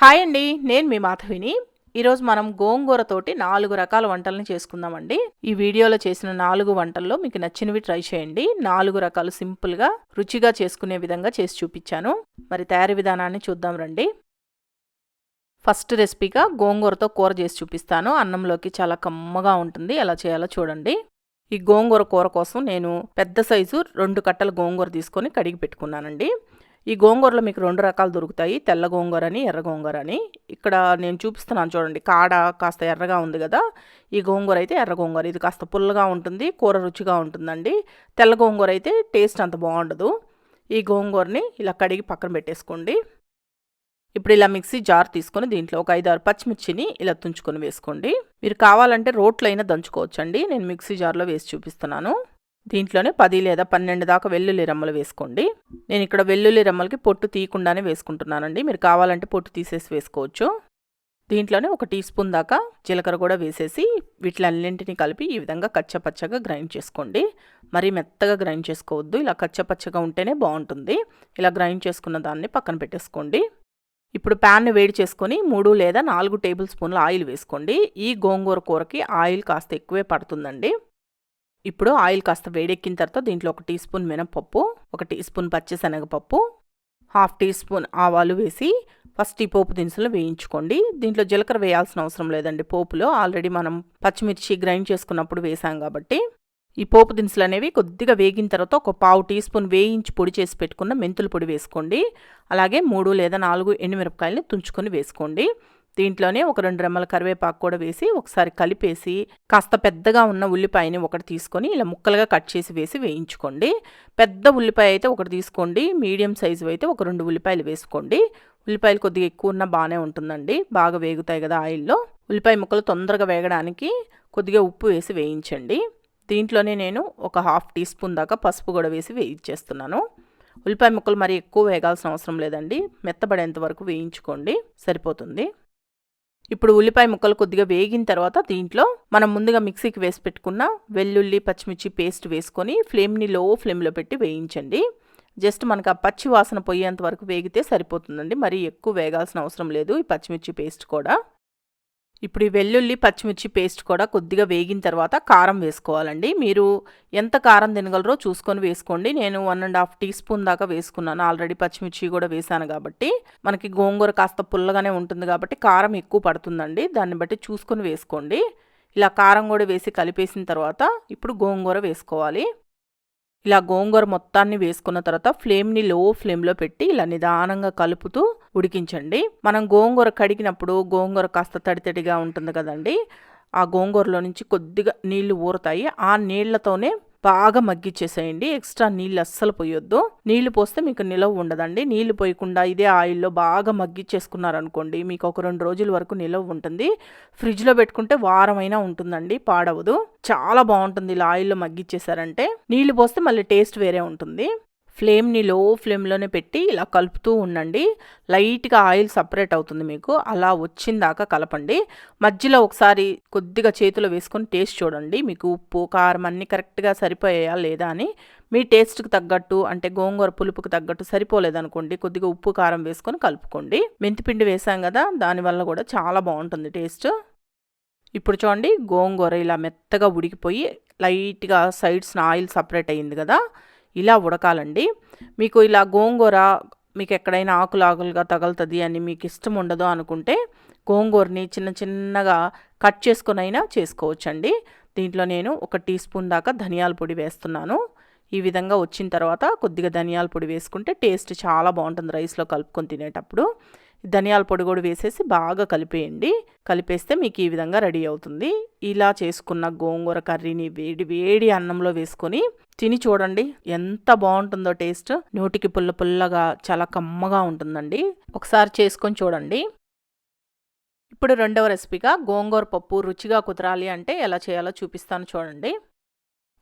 Hi అండి నేను మీ మాధవిని. ఈరోజు మనం గోంగూరతోటి నాలుగు రకాల వంటలను చేసుకుందామండి. ఈ వీడియోలో చేసిన నాలుగు వంటల్లో మీకు నచ్చినవి ట్రై చేయండి. నాలుగు రకాలు సింపుల్గా రుచిగా చేసుకునే విధంగా చేసి చూపించాను. మరి తయారీ విధానాన్ని చూద్దాం రండి. ఫస్ట్ రెసిపీగా గోంగూరతో కూర చేసి చూపిస్తాను. అన్నంలోకి చాలా కమ్మగా ఉంటుంది. ఎలా చేయాలో చూడండి. ఈ గోంగూర కూర కోసం నేను పెద్ద సైజు రెండు కట్టల గోంగూర తీసుకొని కడిగి పెట్టుకున్నానండి. ఈ గోంగూరలో మీకు రెండు రకాలు దొరుకుతాయి. తెల్ల గోంగూర అని ఎర్ర గోంగూర అని ఇక్కడ నేను చూపిస్తున్నాను చూడండి కాడ కాస్త ఎర్రగా ఉంది కదా. ఈ గోంగూర అయితే ఎర్ర గోంగూర. ఇది కాస్త పుల్లగా ఉంటుంది కూర రుచిగా ఉంటుందండి. తెల్ల గోంగూర అయితే టేస్ట్ అంత బాగుండదు. ఈ గోంగూరని ఇలా కడిగి పక్కన పెట్టేసుకోండి. ఇప్పుడు ఇలా మిక్సీ జార్ తీసుకొని దీంట్లో ఒక ఐదు ఆరు పచ్చిమిర్చిని ఇలా తుంచుకొని వేసుకోండి. మీరు కావాలంటే రోట్లో అయినా దంచుకోవచ్చండి. నేను మిక్సీ జార్లో వేసి చూపిస్తున్నాను. దీంట్లోనే పది లేదా పన్నెండు దాకా వెల్లుల్లి రెమ్మలు వేసుకోండి. నేను ఇక్కడ వెల్లుల్లి రెమ్మలకి పొట్టు తీయకుండానే వేసుకుంటున్నానండి. మీరు కావాలంటే పొట్టు తీసేసి వేసుకోవచ్చు. దీంట్లోనే ఒక టీ స్పూన్ దాకా జీలకర్ర కూడా వేసేసి వీటిలన్నింటినీ కలిపి ఈ విధంగా కచ్చపచ్చగా గ్రైండ్ చేసుకోండి. మరీ మెత్తగా గ్రైండ్ చేసుకోవద్దు. ఇలా కచ్చపచ్చగా ఉంటేనే బాగుంటుంది. ఇలా గ్రైండ్ చేసుకున్న దాన్ని పక్కన పెట్టేసుకోండి. ఇప్పుడు ప్యాన్ను వేడి చేసుకొని మూడు లేదా నాలుగు టేబుల్ స్పూన్ల ఆయిల్ వేసుకోండి. ఈ గోంగూర కూరకి ఆయిల్ కాస్త ఎక్కువే పడుతుందండి. ఇప్పుడు ఆయిల్ కాస్త వేడెక్కిన తర్వాత దీంట్లో ఒక టీ స్పూన్ మినపప్పు ఒక టీ స్పూన్ పచ్చిశనగపప్పు హాఫ్ టీ స్పూన్ ఆవాలు వేసి ఫస్ట్ ఈ పోపు దినుసులు వేయించుకోండి. దీంట్లో జీలకర్ర వేయాల్సిన అవసరం లేదండి. పోపులో ఆల్రెడీ మనం పచ్చిమిర్చి గ్రైండ్ చేసుకున్నప్పుడు వేసాం కాబట్టి ఈ పోపు దినుసులు అనేవి కొద్దిగా వేగిన తర్వాత ఒక పావు టీ స్పూన్ వేయించి పొడి చేసి పెట్టుకున్న మెంతుల పొడి వేసుకోండి. అలాగే మూడు లేదా నాలుగు ఎండుమిరపకాయలని తుంచుకొని వేసుకోండి. దీంట్లోనే ఒక రెండు రెమ్మల కరివేపాకు కూడా వేసి ఒకసారి కలిపేసి కాస్త పెద్దగా ఉన్న ఉల్లిపాయని ఒకటి తీసుకొని ఇలా ముక్కలుగా కట్ చేసి వేసి వేయించుకోండి. పెద్ద ఉల్లిపాయ అయితే ఒకటి తీసుకోండి. మీడియం సైజు అయితే ఒక రెండు ఉల్లిపాయలు వేసుకోండి. ఉల్లిపాయలు కొద్దిగా ఎక్కువ ఉన్నా బాగానే ఉంటుందండి. బాగా వేగుతాయి కదా ఆయిల్లో. ఉల్లిపాయ ముక్కలు తొందరగా వేగడానికి కొద్దిగా ఉప్పు వేసి వేయించండి. దీంట్లోనే నేను ఒక హాఫ్ టీ స్పూన్ దాకా పసుపు కూడా వేసి వేయించేస్తున్నాను. ఉల్లిపాయ ముక్కలు మరి ఎక్కువ వేగాల్సిన అవసరం లేదండి. మెత్తబడేంత వరకు వేయించుకోండి. సరిపోతుంది. ఇప్పుడు ఉల్లిపాయ ముక్కలు కొద్దిగా వేగిన తర్వాత దీంట్లో మనం ముందుగా మిక్సీకి వేసి పెట్టుకున్న వెల్లుల్లి పచ్చిమిర్చి పేస్ట్ వేసుకొని ఫ్లేమ్ని లో ఫ్లేమ్లో పెట్టి వేయించండి. జస్ట్ మనకు ఆ పచ్చి వాసన పోయేంత వరకు వేగితే సరిపోతుందండి. మరి ఎక్కువ వేగాల్సిన అవసరం లేదు ఈ పచ్చిమిర్చి పేస్ట్ కూడా. ఇప్పుడు ఈ వెల్లుల్లి పచ్చిమిర్చి పేస్ట్ కూడా కొద్దిగా వేగిన తర్వాత కారం వేసుకోవాలండి. మీరు ఎంత కారం తినగలరో చూసుకొని వేసుకోండి. నేను one and half teaspoon దాకా వేసుకున్నాను. ఆల్రెడీ పచ్చిమిర్చి కూడా వేసాను కాబట్టి. మనకి గోంగూర కాస్త పుల్లగానే ఉంటుంది కాబట్టి కారం ఎక్కువ పడుతుందండి. దాన్ని బట్టి చూసుకొని వేసుకోండి. ఇలా కారం కూడా వేసి కలిపేసిన తర్వాత ఇప్పుడు గోంగూర వేసుకోవాలి. ఇలా గోంగూర మొత్తాన్ని వేసుకున్న తర్వాత ఫ్లేమ్ని లో ఫ్లేమ్లో పెట్టి ఇలా నిదానంగా కలుపుతూ ఉడికించండి. మనం గోంగూర కడిగినప్పుడు గోంగూర కాస్త తడితడిగా ఉంటుంది కదండి. ఆ గోంగూరలో నుంచి కొద్దిగా నీళ్ళు ఊరుతాయి. ఆ నీళ్ళతోనే బాగా మగ్గిచ్చేసేయండి. ఎక్స్ట్రా నీళ్ళు అస్సలు పోయొద్దు. నీళ్ళు పోస్తే మీకు నిలవ ఉండదండి. నీళ్ళు పోయకుండా ఇదే ఆయిల్లో బాగా మగ్గిచ్చేసుకున్నారనుకోండి మీకు ఒక రెండు రోజుల వరకు నిలవ ఉంటుంది. ఫ్రిడ్జ్లో పెట్టుకుంటే వారమైనా ఉంటుందండి పాడవదు. చాలా బాగుంటుంది ఇలా ఆయిల్లో మగ్గిచ్చేసారంటే. నీళ్ళు పోస్తే మళ్ళీ టేస్ట్ వేరే ఉంటుంది. ఫ్లేమ్ని లో ఫ్లేమ్లోనే పెట్టి ఇలా కలుపుతూ ఉండండి. లైట్గా ఆయిల్ సపరేట్ అవుతుంది మీకు. అలా వచ్చిందాకా కలపండి. మధ్యలో ఒకసారి కొద్దిగా చేతిలో వేసుకొని టేస్ట్ చూడండి. మీకు ఉప్పు కారం అన్నీ కరెక్ట్గా సరిపోయాయా లేదా అని. మీ టేస్ట్కి తగ్గట్టు అంటే గోంగూర పులుపుకి తగ్గట్టు సరిపోలేదనుకోండి. కొద్దిగా ఉప్పు కారం వేసుకొని కలుపుకోండి. మెంతిపిండి వేసాం కదా దానివల్ల కూడా చాలా బాగుంటుంది టేస్ట్. ఇప్పుడు చూడండి గోంగూర ఇలా మెత్తగా ఉడికిపోయి లైట్గా సైడ్స్న ఆయిల్ సపరేట్ అయ్యింది కదా. ఇలా ఉడకాలండి. మీకు ఇలా గోంగూర మీకు ఎక్కడైనా ఆకులు ఆకులుగా తగులుతుంది అని మీకు ఇష్టం ఉండదు అనుకుంటే గోంగూరని చిన్న చిన్నగా కట్ చేసుకొని అయినా చేసుకోవచ్చండి. దీంట్లో నేను ఒక టీ స్పూన్ దాకా ధనియాల పొడి వేస్తున్నాను. ఈ విధంగా వచ్చిన తర్వాత కొద్దిగా ధనియాల పొడి వేసుకుంటే టేస్ట్ చాలా బాగుంటుంది రైస్లో కలుపుకొని తినేటప్పుడు. ధనియాల పొడి కూడా వేసేసి బాగా కలిపేయండి. కలిపేస్తే మీకు ఈ విధంగా రెడీ అవుతుంది. ఇలా చేసుకున్న గోంగూర కర్రీని వేడి వేడి అన్నంలో వేసుకొని తిని చూడండి. ఎంత బాగుంటుందో టేస్ట్. నోటికి పుల్ల పుల్లగా చాలా కమ్మగా ఉంటుందండి. ఒకసారి చేసుకొని చూడండి. ఇప్పుడు రెండవ రెసిపీగా గోంగూర పప్పు రుచిగా కుదరాలి అంటే ఎలా చేయాలో చూపిస్తాను చూడండి.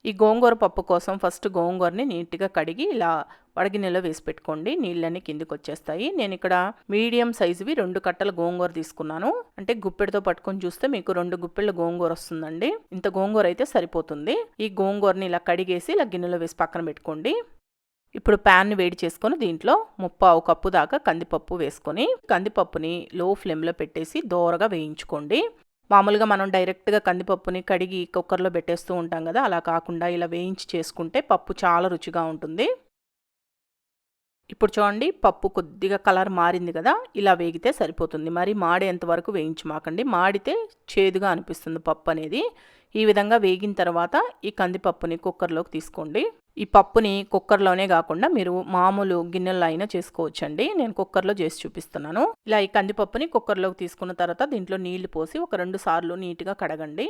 ఈ గోంగూర పప్పు కోసం ఫస్ట్ గోంగూరని నీట్గా కడిగి ఇలా వడగిన్నెలో వేసి పెట్టుకోండి. నీళ్ళన్నీ కిందికి వచ్చేస్తాయి. నేను ఇక్కడ మీడియం సైజువి రెండు కట్టల గోంగూర తీసుకున్నాను. అంటే గుప్పెడితో పట్టుకొని చూస్తే మీకు రెండు గుప్పెళ్ళ గోంగూర వస్తుందండి. ఇంత గోంగూర అయితే సరిపోతుంది. ఈ గోంగూరని ఇలా కడిగేసి ఇలా గిన్నెలో వేసి పక్కన పెట్టుకోండి. ఇప్పుడు ప్యాన్ని వేడి చేసుకొని దీంట్లో ముప్పావు కప్పు దాకా కందిపప్పు వేసుకొని కందిపప్పుని లో ఫ్లేమ్లో పెట్టేసి దోరగా వేయించుకోండి. మామూలుగా మనం డైరెక్ట్గా కందిపప్పుని కడిగి కుక్కర్లో పెట్టేస్తూ ఉంటాం కదా అలా కాకుండా ఇలా వేయించి చేసుకుంటే పప్పు చాలా రుచిగా ఉంటుంది. ఇప్పుడు చూడండి పప్పు కొద్దిగా కలర్ మారింది కదా ఇలా వేగితే సరిపోతుంది. మరి మాడేంత వరకు వేయించమాకండి. మాడితే చేదుగా అనిపిస్తుంది పప్పు అనేది. ఈ విధంగా వేగిన తర్వాత ఈ కందిపప్పుని కుక్కర్లోకి తీసుకోండి. ఈ పప్పుని కుక్కర్లోనే కాకుండా మీరు మామూలు గిన్నెల్లో అయినా చేసుకోవచ్చండి. నేను కుక్కర్లో చేసి చూపిస్తున్నాను. ఇలా ఈ కందిపప్పుని కుక్కర్లోకి తీసుకున్న తర్వాత దీంట్లో నీళ్ళు పోసి ఒక రెండు సార్లు నీట్గా కడగండి.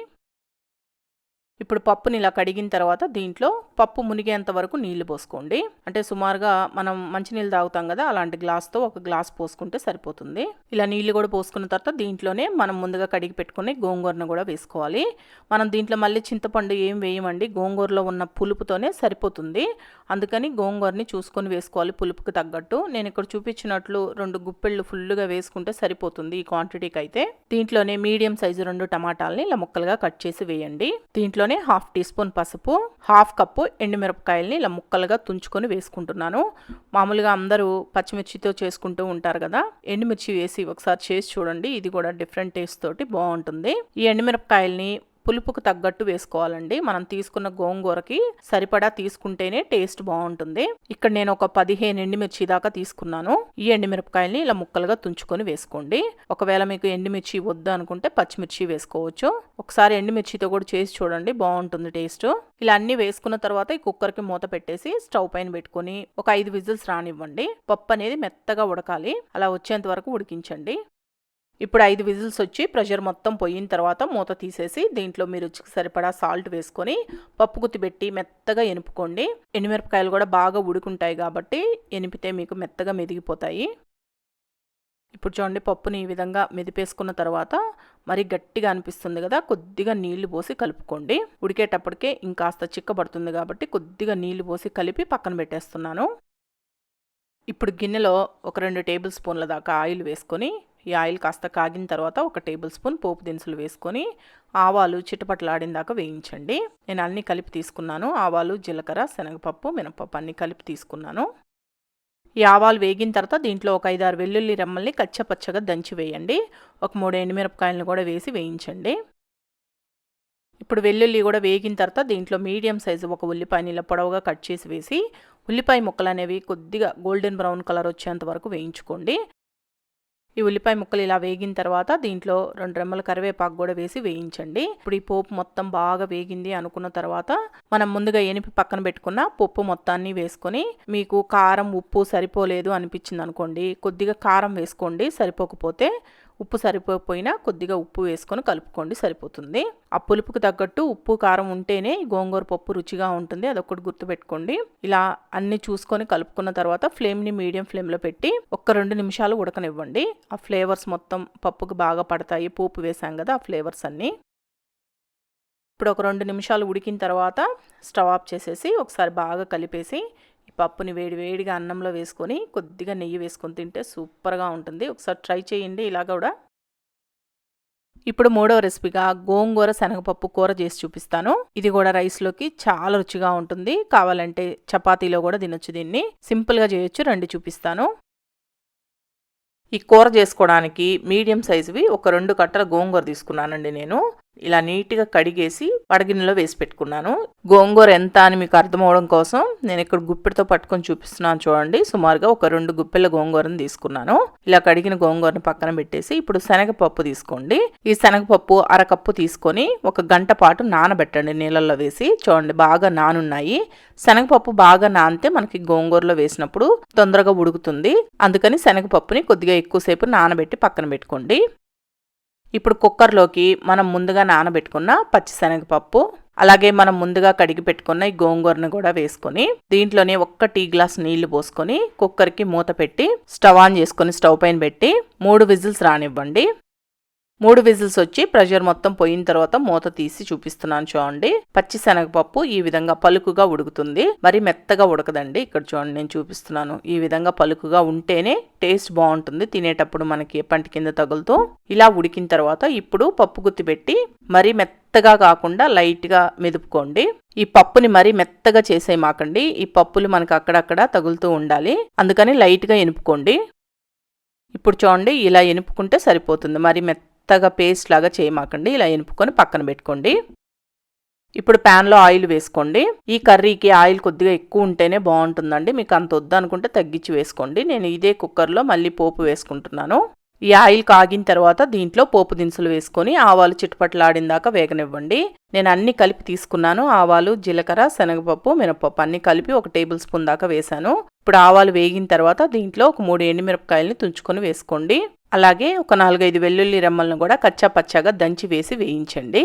ఇప్పుడు పప్పుని ఇలా కడిగిన తర్వాత దీంట్లో పప్పు మునిగేంత వరకు నీళ్ళు పోసుకోండి. అంటే సుమారుగా మనం మంచినీళ్ళు తాగుతాం కదా అలాంటి గ్లాస్తో ఒక గ్లాస్ పోసుకుంటే సరిపోతుంది. ఇలా నీళ్ళు కూడా పోసుకున్న తర్వాత దీంట్లోనే మనం ముందుగా కడిగి పెట్టుకుని గోంగూరను కూడా వేసుకోవాలి. మనం దీంట్లో మళ్ళీ చింతపండు ఏం వేయమండి గోంగూరలో ఉన్న పులుపుతోనే సరిపోతుంది. అందుకని గోంగూరని చూసుకొని వేసుకోవాలి పులుపుకి తగ్గట్టు. నేను ఇక్కడ చూపించినట్లు రెండు గుప్పెళ్ళు ఫుల్గా వేసుకుంటే సరిపోతుంది ఈ క్వాంటిటీకి అయితే దీంట్లోనే మీడియం సైజు రెండు టమాటాలని ఇలా ముక్కలుగా కట్ చేసి వేయండి. దీంట్లో ఇందులోనే హాఫ్ టీ స్పూన్ పసుపు హాఫ్ కప్పు ఎండుమిరపకాయలని ఇలా ముక్కలుగా తుంచుకొని వేసుకుంటున్నాను. మామూలుగా అందరూ పచ్చిమిర్చితో చేసుకుంటూ ఉంటారు కదా ఎండుమిర్చి వేసి ఒకసారి చేసి చూడండి. ఇది కూడా డిఫరెంట్ టేస్ట్ తోటి బాగుంటుంది. ఈ ఎండుమిరపకాయల్ని పులుపుకు తగ్గట్టు వేసుకోవాలండి. మనం తీసుకున్న గోంగూరకి సరిపడా తీసుకుంటేనే టేస్ట్ బాగుంటుంది. ఇక్కడ నేను ఒక పదిహేను ఎండుమిర్చి దాకా తీసుకున్నాను. ఈ ఎండుమిరపకాయల్ని ఇలా ముక్కలుగా తుంచుకొని వేసుకోండి. ఒకవేళ మీకు ఎండుమిర్చి వద్దు అనుకుంటే పచ్చిమిర్చి వేసుకోవచ్చు. ఒకసారి ఎండుమిర్చితో కూడా చేసి చూడండి బాగుంటుంది టేస్ట్. ఇలా అన్ని వేసుకున్న తర్వాత ఈ కుక్కర్కి మూత పెట్టేసి స్టవ్ పైన పెట్టుకొని ఒక ఐదు విజిల్స్ రానివ్వండి. పప్పు అనేది మెత్తగా ఉడకాలి. అలా వచ్చేంత వరకు ఉడికించండి. ఇప్పుడు ఐదు విజిల్స్ వచ్చి ప్రెషర్ మొత్తం పోయిన తర్వాత మూత తీసేసి దీంట్లో మీరు రుచికి సరిపడా సాల్ట్ వేసుకొని పప్పు గుత్తిపెట్టి మెత్తగా ఎనుపుకోండి. ఎండుమిరపకాయలు కూడా బాగా ఉడుకుంటాయి కాబట్టి ఎనిపితే మీకు మెత్తగా మెదిగిపోతాయి. ఇప్పుడు చూడండి పప్పుని ఈ విధంగా మెదిపేసుకున్న తర్వాత మరి గట్టిగా అనిపిస్తుంది కదా కొద్దిగా నీళ్ళు పోసి కలుపుకోండి. ఉడికేటప్పటికే ఇంకాస్త చిక్కబడుతుంది కాబట్టి కొద్దిగా నీళ్ళు పోసి కలిపి పక్కన పెట్టేస్తున్నాను. ఇప్పుడు గిన్నెలో ఒక రెండు టేబుల్ స్పూన్ల దాకా ఆయిల్ వేసుకొని ఈ ఆయిల్ కాస్త కాగిన తర్వాత ఒక టేబుల్ స్పూన్ పోపు దినుసులు వేసుకొని ఆవాలు చిటపట్లాడిన దాకా వేయించండి. నేను అన్నీ కలిపి తీసుకున్నాను. ఆవాలు జీలకర్ర శనగపప్పు మినపప్పు అన్నీ కలిపి తీసుకున్నాను. ఈ ఆవాలు వేగిన తర్వాత దీంట్లో ఒక ఐదారు వెల్లుల్లి రెమ్మల్ని కచ్చపచ్చగా దంచి వేయండి. ఒక మూడు ఎండుమిరపకాయలను కూడా వేసి వేయించండి. ఇప్పుడు వెల్లుల్లి కూడా వేగిన తర్వాత దీంట్లో మీడియం సైజు ఒక ఉల్లిపాయని ఇలా పొడవుగా కట్ చేసి వేసి ఉల్లిపాయ ముక్కలు అనేవి కొద్దిగా గోల్డెన్ బ్రౌన్ కలర్ వచ్చేంత వరకు వేయించుకోండి. ఈ ఉల్లిపాయ ముక్కలు ఇలా వేగిన తర్వాత దీంట్లో రెండు రెమ్మల కరివేపాకు కూడా వేసి వేయించండి. ఇప్పుడు ఈ పోపు మొత్తం బాగా వేగింది అనుకున్న తర్వాత మనం ముందుగా ఎనిపి పక్కన పెట్టుకున్న పప్పు మొత్తాన్ని వేసుకొని మీకు కారం ఉప్పు సరిపోలేదు అనిపించింది అనుకోండి కొద్దిగా కారం వేసుకోండి సరిపోకపోతే ఉప్పు సరిపోయినా కొద్దిగా ఉప్పు వేసుకొని కలుపుకోండి సరిపోతుంది. ఆ పులుపుకు తగ్గట్టు ఉప్పు కారం ఉంటేనే గోంగూర పప్పు రుచిగా ఉంటుంది. అదొకటి గుర్తుపెట్టుకోండి. ఇలా అన్ని చూసుకొని కలుపుకున్న తర్వాత ఫ్లేమ్ని మీడియం ఫ్లేమ్లో పెట్టి ఒక్క రెండు నిమిషాలు ఉడకనివ్వండి. ఆ ఫ్లేవర్స్ మొత్తం పప్పుకు బాగా పడతాయి. పోపు వేసాం కదా ఆ ఫ్లేవర్స్ అన్నీ. ఇప్పుడు ఒక రెండు నిమిషాలు ఉడికిన తర్వాత స్టవ్ ఆఫ్ చేసేసి ఒకసారి బాగా కలిపేసి పప్పుని వేడి వేడిగా అన్నంలో వేసుకొని కొద్దిగా నెయ్యి వేసుకొని తింటే సూపర్గా ఉంటుంది. ఒకసారి ట్రై చేయండి ఇలా కూడా. ఇప్పుడు మూడవ రెసిపీగా గోంగూర శనగపప్పు కూర చేసి చూపిస్తాను. ఇది కూడా రైస్లోకి చాలా రుచిగా ఉంటుంది. కావాలంటే చపాతీలో కూడా తినొచ్చు దీన్ని. సింపుల్గా చేయొచ్చు. రండి చూపిస్తాను. ఈ కూర చేసుకోవడానికి మీడియం సైజువి ఒక రెండు కట్టల గోంగూర తీసుకున్నానండి నేను. ఇలా నీట్గా కడిగేసి వడగిన్నెలో వేసి పెట్టుకున్నాను. గోంగూర ఎంత అని మీకు అర్థమవడం కోసం నేను ఇక్కడ గుప్పెడితో పట్టుకొని చూపిస్తున్నాను చూడండి. సుమారుగా ఒక రెండు గుప్పెల గోంగూరను తీసుకున్నాను. ఇలా కడిగిన గోంగూరను పక్కన పెట్టేసి ఇప్పుడు శనగపప్పు తీసుకోండి. ఈ శనగపప్పు అరకప్పు తీసుకొని ఒక గంట పాటు నానబెట్టండి నీళ్ళల్లో వేసి. చూడండి బాగా నానున్నాయి. శనగపప్పు బాగా నానితే మనకి గోంగూరలో వేసినప్పుడు తొందరగా ఉడుకుతుంది. అందుకని శనగపప్పుని కొద్దిగా ఎక్కువసేపు నానబెట్టి పక్కన పెట్టుకోండి. ఇప్పుడు కుక్కర్లోకి మనం ముందుగా నానబెట్టుకున్న పచ్చిశనగపప్పు అలాగే మనం ముందుగా కడిగి పెట్టుకున్న ఈ గోంగూరను కూడా వేసుకొని దీంట్లోనే ఒక్క టీ గ్లాస్ నీళ్ళు పోసుకొని కుక్కర్కి మూత పెట్టి స్టవ్ ఆన్ చేసుకొని స్టవ్ పైన పెట్టి మూడు విజిల్స్ రానివ్వండి. మూడు విజిల్స్ వచ్చి ప్రెషర్ మొత్తం పోయిన తర్వాత మూత తీసి చూపిస్తున్నాను చూడండి. పచ్చి శనగపప్పు ఈ విధంగా పలుకుగా ఉడుకుతుంది. మరి మెత్తగా ఉడకదండి. ఇక్కడ చూడండి నేను చూపిస్తున్నాను. ఈ విధంగా పలుకుగా ఉంటేనే టేస్ట్ బాగుంటుంది. తినేటప్పుడు మనకి పంటి కింద తగులుతూ ఇలా ఉడికిన తర్వాత ఇప్పుడు పప్పు గుత్తి పెట్టి మరి మెత్తగా కాకుండా లైట్గా మెదుపుకోండి. ఈ పప్పుని మరీ మెత్తగా చేసేయమాకండి. ఈ పప్పులు మనకు అక్కడక్కడ తగులుతూ ఉండాలి. అందుకని లైట్గా ఎనుపుకోండి. ఇప్పుడు చూడండి ఇలా ఎనుపుకుంటే సరిపోతుంది. మరి మెత్తగా పేస్ట్ లాగా చేయమాకండి. ఇలా ఎనుపుకొని పక్కన పెట్టుకోండి. ఇప్పుడు ప్యాన్లో ఆయిల్ వేసుకోండి. ఈ కర్రీకి ఆయిల్ కొద్దిగా ఎక్కువ ఉంటేనే బాగుంటుందండి. మీకు అంత వద్దనుకుంటే తగ్గించి వేసుకోండి. నేను ఇదే కుక్కర్లో మళ్ళీ పోపు వేసుకుంటున్నాను. ఈ ఆయిల్ కాగిన తర్వాత దీంట్లో పోపు దినుసులు వేసుకొని ఆవాలు చిట్టుపట్లాడిన దాకా వేగనివ్వండి. నేను అన్ని కలిపి తీసుకున్నాను. ఆవాలు జీలకర్ర శనగపప్పు మినపప్పు అన్ని కలిపి ఒక టేబుల్ స్పూన్ దాకా వేశాను. ఇప్పుడు ఆవాలు వేగిన తర్వాత దీంట్లో ఒక మూడు ఎండుమిరపకాయలని తుంచుకొని వేసుకోండి. అలాగే ఒక నాలుగైదు వెల్లుల్లి రెమ్మలను కూడా కచ్చా పచ్చాగా దంచి వేసి వేయించండి.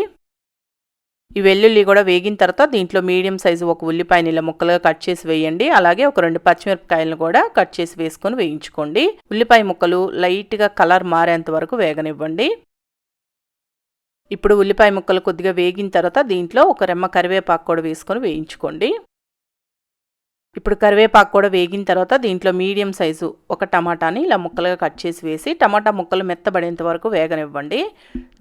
ఈ వెల్లుల్లి కూడా వేగిన తర్వాత దీంట్లో మీడియం సైజు ఒక ఉల్లిపాయ నీళ్ళ ముక్కలుగా కట్ చేసి వేయండి. అలాగే ఒక రెండు పచ్చిమిరపకాయలను కూడా కట్ చేసి వేసుకొని వేయించుకోండి. ఉల్లిపాయ ముక్కలు లైట్గా కలర్ మారేంత వరకు వేగనివ్వండి. ఇప్పుడు ఉల్లిపాయ ముక్కలు కొద్దిగా వేగిన తర్వాత దీంట్లో ఒక రెమ్మ కరివేపాకు కూడా వేసుకొని వేయించుకోండి. ఇప్పుడు కరివేపాకు కూడా వేగిన తర్వాత దీంట్లో మీడియం సైజు ఒక టమాటాని ఇలా ముక్కలుగా కట్ చేసి వేసి టమాటా ముక్కలు మెత్తబడేంత వరకు వేగనివ్వండి.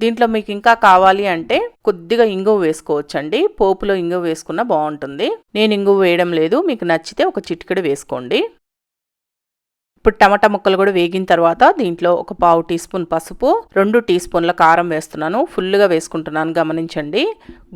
దీంట్లో మీకు ఇంకా కావాలి అంటే కొద్దిగా ఇంగువ వేసుకోవచ్చండి. పోపులో ఇంగువ వేసుకున్న బాగుంటుంది. నేను ఇంగువ వేయడం లేదు. మీకు నచ్చితే ఒక చిటికెడు వేసుకోండి. ఇప్పుడు టమాటా ముక్కలు కూడా వేగిన తర్వాత దీంట్లో ఒక పావు టీ స్పూన్ పసుపు రెండు టీ స్పూన్ల కారం వేస్తున్నాను. ఫుల్గా వేసుకుంటున్నాను గమనించండి.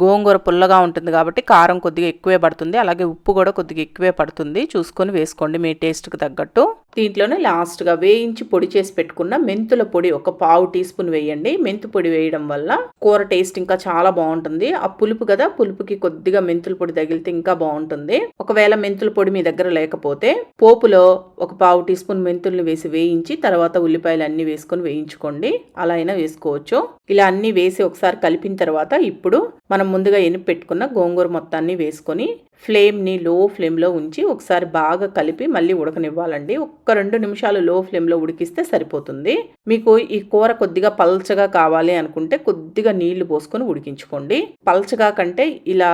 గోంగూర పుల్లగా ఉంటుంది కాబట్టి కారం కొద్దిగా ఎక్కువే పడుతుంది. అలాగే ఉప్పు కూడా కొద్దిగా ఎక్కువే పడుతుంది. చూసుకొని వేసుకోండి మీ టేస్ట్కి తగ్గట్టు. దీంట్లోనే లాస్ట్గా వేయించి పొడి చేసి పెట్టుకున్న మెంతుల పొడి ఒక పావు టీ స్పూన్ వేయండి. మెంతు పొడి వేయడం వల్ల కూర టేస్ట్ ఇంకా చాలా బాగుంటుంది. ఆ పులుపు కదా పులుపుకి కొద్దిగా మెంతుల పొడి తగిలితే ఇంకా బాగుంటుంది. ఒకవేళ మెంతుల పొడి మీ దగ్గర లేకపోతే పోపులో ఒక పావు టీ స్పూన్ మెంతుల్ని వేసి వేయించి తర్వాత ఉల్లిపాయలు అన్ని వేసుకొని వేయించుకోండి. అలా అయినా వేసుకోవచ్చు. ఇలా అన్ని వేసి ఒకసారి కలిపిన తర్వాత ఇప్పుడు మనం ముందుగా ఎనిపి పెట్టుకున్న గోంగూర మొత్తాన్ని వేసుకొని ఫ్లేమ్ని లో ఫ్లేమ్లో ఉంచి ఒకసారి బాగా కలిపి మళ్ళీ ఉడకనివ్వాలండి. ఒక్క రెండు నిమిషాలు లో ఫ్లేమ్లో ఉడికిస్తే సరిపోతుంది. మీకు ఈ కూర కొద్దిగా పల్చగా కావాలి అనుకుంటే కొద్దిగా నీళ్ళు పోసుకొని ఉడికించుకోండి. పల్చగా కంటే ఇలా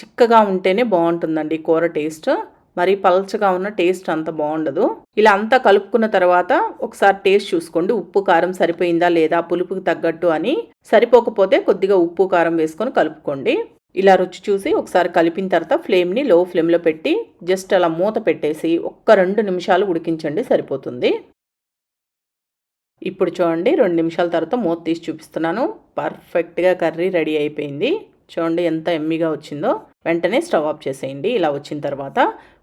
చిక్కగా ఉంటేనే బాగుంటుందండి కూర టేస్ట్. మరి పలచగా ఉన్న టేస్ట్ అంత బాగుండదు. ఇలా అంతా కలుపుకున్న తర్వాత ఒకసారి టేస్ట్ చూసుకోండి. ఉప్పు కారం సరిపోయిందా లేదా పులుపుకి తగ్గట్టు అని సరిపోకపోతే కొద్దిగా ఉప్పు కారం వేసుకొని కలుపుకోండి. ఇలా రుచి చూసి ఒకసారి కలిపిన తర్వాత ఫ్లేమ్ని లో ఫ్లేమ్లో పెట్టి జస్ట్ అలా మూత పెట్టేసి ఒక్క రెండు నిమిషాలు ఉడికించండి సరిపోతుంది. ఇప్పుడు చూడండి రెండు నిమిషాల తర్వాత మూత తీసి చూపిస్తున్నాను. పర్ఫెక్ట్గా కర్రీ రెడీ అయిపోయింది. చూడండి ఎంత ఎమ్మిగా వచ్చిందో. వెంటనే స్టవ్ ఆఫ్ చేసేయండి. ఇలా వచ్చిన తర్వాత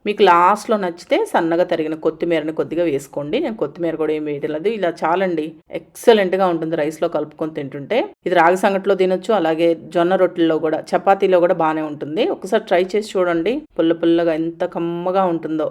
మీకు లాస్ట్లో నచ్చితే సన్నగా తరిగిన కొత్తిమీరని కొద్దిగా వేసుకోండి. నేను కొత్తిమీర కూడా ఏం వేయట్లేదు. ఇలా చాలండి. ఎక్సలెంట్గా ఉంటుంది రైస్లో కలుపుకొని తింటుంటే. ఇది రాగి సంగట్లో తినొచ్చు. అలాగే జొన్న రొట్టెల్లో కూడా చపాతీలో కూడా బాగానే ఉంటుంది. ఒకసారి ట్రై చేసి చూడండి. పుల్ల పుల్లగా ఎంత కమ్మగా ఉంటుందో.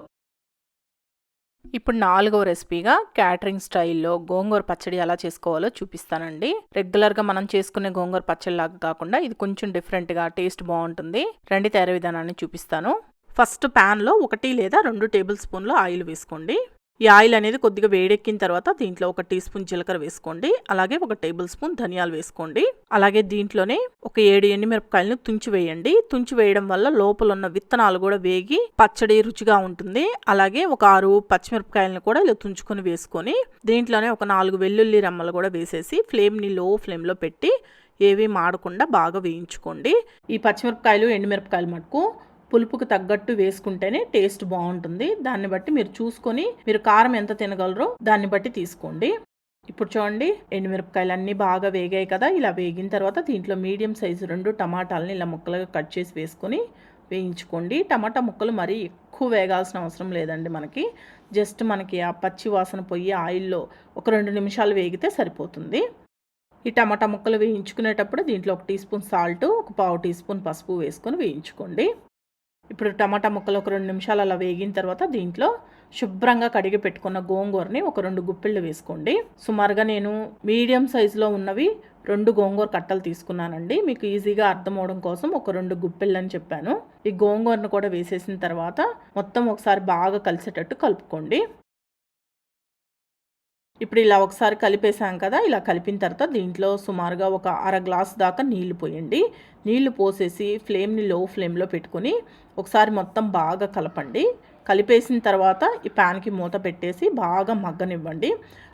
ఇప్పుడు నాలుగవ రెసిపీగా క్యాటరింగ్ స్టైల్లో గోంగూర పచ్చడి ఎలా చేసుకోవాలో చూపిస్తానండి. రెగ్యులర్గా మనం చేసుకునే గోంగూర పచ్చడి లాగా కాకుండా ఇది కొంచెం డిఫరెంట్గా టేస్ట్ బాగుంటుంది. రండి తయారీ విధానాన్ని చూపిస్తాను. ఫస్ట్ ప్యాన్లో ఒకటి లేదా రెండు టేబుల్ స్పూన్లు ఆయిల్ వేసుకోండి. ఈ ఆయిల్ అనేది కొద్దిగా వేడెక్కిన తర్వాత దీంట్లో ఒక టీ స్పూన్ జీలకర్ర వేసుకోండి. అలాగే ఒక టేబుల్ స్పూన్ ధనియాలు వేసుకోండి. అలాగే దీంట్లోనే ఒక ఏడు ఎండిమిరపకాయలను తుంచి వేయండి. తుంచి వేయడం వల్ల లోపల ఉన్న విత్తనాలు కూడా వేగి పచ్చడి రుచిగా ఉంటుంది. అలాగే ఒక ఆరు పచ్చిమిరపకాయలను కూడా ఇలా తుంచుకొని వేసుకొని దీంట్లోనే ఒక నాలుగు వెల్లుల్లి రెమ్మలు కూడా వేసేసి ఫ్లేమ్ని లో ఫ్లేమ్లో పెట్టి ఏవి మాడకుండా బాగా వేయించుకోండి. ఈ పచ్చిమిరపకాయలు ఎండుమిరపకాయలు మటుకు పులుపుకు తగ్గట్టు వేసుకుంటేనే టేస్ట్ బాగుంటుంది. దాన్ని బట్టి మీరు చూసుకొని మీరు కారం ఎంత తినగలరో దాన్ని బట్టి తీసుకోండి. ఇప్పుడు చూడండి ఎండుమిరపకాయలు అన్నీ బాగా వేగాయి కదా. ఇలా వేగిన తర్వాత దీంట్లో మీడియం సైజు రెండు టమాటాలని ఇలా ముక్కలుగా కట్ చేసి వేసుకొని వేయించుకోండి. టమాటా ముక్కలు మరీ ఎక్కువ వేగాల్సిన అవసరం లేదండి మనకి. జస్ట్ మనకి ఆ పచ్చి వాసన పోయి ఆయిల్లో ఒక రెండు నిమిషాలు వేగితే సరిపోతుంది. ఈ టమాటా ముక్కలు వేయించుకునేటప్పుడు దీంట్లో ఒక టీ స్పూన్ సాల్ట్ ఒక పావు టీ స్పూన్ పసుపు వేసుకొని వేయించుకోండి. ఇప్పుడు టమాటా ముక్కలు ఒక రెండు నిమిషాలు అలా వేగిన తర్వాత దీంట్లో శుభ్రంగా కడిగి పెట్టుకున్న గోంగూరని ఒక రెండు గుప్పిళ్ళు వేసుకోండి. సుమారుగా నేను మీడియం సైజులో ఉన్నవి రెండు గోంగూర కట్టలు తీసుకున్నానండి. మీకు ఈజీగా అర్థం అవడం కోసం ఒక రెండు గుప్పిళ్ళు అని చెప్పాను. ఈ గోంగూరను కూడా వేసేసిన తర్వాత మొత్తం ఒకసారి బాగా కలిసేటట్టు కలుపుకోండి. ఇప్పుడు ఇలా ఒకసారి కలిపేసాం కదా ఇలా కలిపిన తర్వాత దీంట్లో సుమారుగా ఒక అర గ్లాస్ దాకా నీళ్ళు పోయండి. నీళ్ళు పోసేసి ఫ్లేమ్ని లో ఫ్లేమ్లో పెట్టుకొని ఒకసారి మొత్తం బాగా కలపండి. కలిపేసిన తర్వాత ఈ ప్యాన్కి మూత పెట్టేసి బాగా మగ్గనివ్వండి.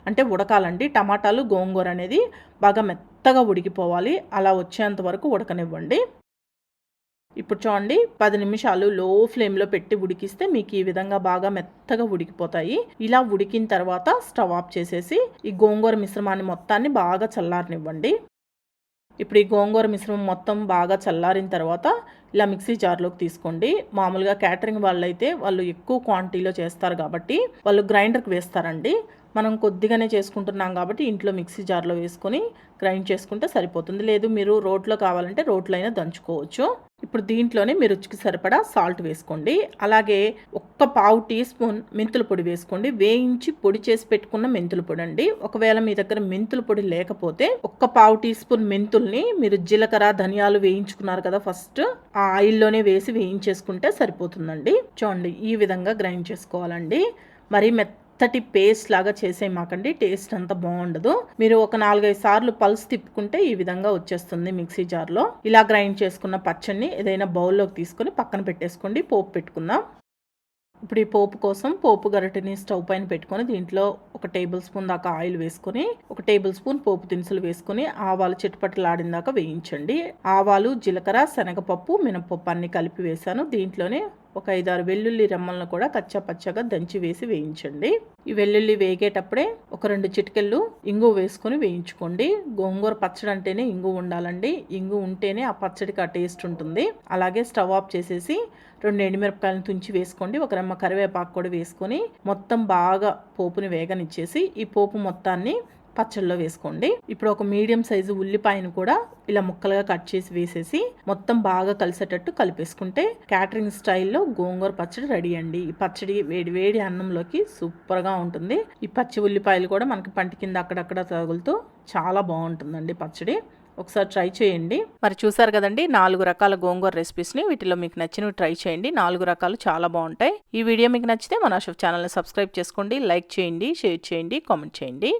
అంటే ఉడకాలండి. టమాటాలు గోంగూర అనేది బాగా మెత్తగా ఉడికిపోవాలి. అలా వచ్చేంత వరకు ఉడకనివ్వండి. ఇప్పుడు చూడండి పది నిమిషాలు లో ఫ్లేమ్లో పెట్టి ఉడికిస్తే మీకు ఈ విధంగా బాగా మెత్తగా ఉడికిపోతాయి. ఇలా ఉడికిన తర్వాత స్టవ్ ఆఫ్ చేసేసి ఈ గోంగూర మిశ్రమాన్ని మొత్తాన్ని బాగా చల్లారనివ్వండి. ఇప్పుడు ఈ గోంగూర మిశ్రమం మొత్తం బాగా చల్లారిన తర్వాత ఇలా మిక్సీ జార్లోకి తీసుకోండి. మామూలుగా క్యాటరింగ్ వాళ్ళు అయితే వాళ్ళు ఎక్కువ క్వాంటిటీలో చేస్తారు కాబట్టి వాళ్ళు గ్రైండర్కి వేస్తారండి. మనం కొద్దిగానే చేసుకుంటున్నాం కాబట్టి ఇంట్లో మిక్సీ జార్లో వేసుకొని గ్రైండ్ చేసుకుంటే సరిపోతుంది. లేదు మీరు రోట్లో కావాలంటే రోట్లో అయినా దంచుకోవచ్చు. ఇప్పుడు దీంట్లోనే మీ రుచికి సరిపడా సాల్ట్ వేసుకోండి. అలాగే ఒక్క పావు టీ స్పూన్ మెంతుల పొడి వేసుకోండి. వేయించి పొడి చేసి పెట్టుకున్న మెంతుల పొడి అండి. ఒకవేళ మీ దగ్గర మెంతుల పొడి లేకపోతే ఒక్క పావు టీ స్పూన్ మెంతుల్ని మీరు జీలకర్ర ధనియాలు వేయించుకున్నారు కదా ఫస్ట్ ఆ ఆయిల్లోనే వేసి వేయించేసుకుంటే సరిపోతుందండి. చూడండి ఈ విధంగా గ్రైండ్ చేసుకోవాలండి. మరి మెత్త మెత్తటి పేస్ట్ లాగా చేసేయమాకండి టేస్ట్ అంత బాగుండదు. మీరు ఒక నాలుగైదు సార్లు పల్స్ తిప్పుకుంటే ఈ విధంగా వచ్చేస్తుంది మిక్సీ జార్లో ఇలా గ్రైండ్ చేసుకున్న పచ్చడిని ఏదైనా బౌల్లోకి తీసుకొని పక్కన పెట్టేసుకోండి పోపు పెట్టుకుందాం. ఇప్పుడు ఈ పోపు కోసం పోపు గరిటెని స్టవ్ పైన పెట్టుకొని దీంట్లో ఒక టేబుల్ స్పూన్ దాకా ఆయిల్ వేసుకొని ఒక టేబుల్ స్పూన్ పోపు దినుసులు వేసుకొని ఆవాలు చిట్టుపట్టలాడిన దాకా వేయించండి. ఆవాలు జీలకర్ర శనగపప్పు మినపప్పు అన్ని కలిపి వేసాను. దీంట్లోనే ఒక ఐదారు వెల్లుల్లి రెమ్మలను కూడా కచ్చా పచ్చగా దంచి వేసి వేయించండి. ఈ వెల్లుల్లి వేగేటప్పుడే ఒక రెండు చిటికెళ్ళు ఇంగు వేసుకొని వేయించుకోండి. గోంగూర పచ్చడి అంటేనే ఇంగు ఉండాలండి. ఇంగు ఉంటేనే ఆ పచ్చడికి ఆ టేస్ట్ ఉంటుంది. అలాగే స్టవ్ ఆఫ్ చేసేసి రెండు ఎండుమిరపకాయలను తుంచి వేసుకోండి. ఒక రెమ్మ కరివేపాకు కూడా వేసుకొని మొత్తం బాగా పోపుని వేగనిచ్చేసి ఈ పోపు మొత్తాన్ని పచ్చళ్ళలో వేసుకోండి. ఇప్పుడు ఒక మీడియం సైజు ఉల్లిపాయను కూడా ఇలా ముక్కలుగా కట్ చేసి వేసేసి మొత్తం బాగా కలిసేటట్టు కలిపేసుకుంటే క్యాటరింగ్ స్టైల్లో గోంగూర పచ్చడి రెడీ అండి. ఈ పచ్చడి వేడి వేడి అన్నంలోకి సూపర్గా ఉంటుంది. ఈ పచ్చి ఉల్లిపాయలు కూడా మనకి పంటి కింద అక్కడక్కడ తగులుతూ చాలా బాగుంటుందండి పచ్చడి. ఒకసారి ట్రై చేయండి. మరి చూసారు కదండి నాలుగు రకాల గోంగూర రెసిపీస్ని వీటిలో మీకు నచ్చినవి ట్రై చేయండి. నాలుగు రకాలు చాలా బాగుంటాయి. ఈ వీడియో మీకు నచ్చితే మన అశోక్ ఛానల్ని సబ్స్క్రైబ్ చేసుకోండి లైక్ చేయండి షేర్ చేయండి కామెంట్ చేయండి.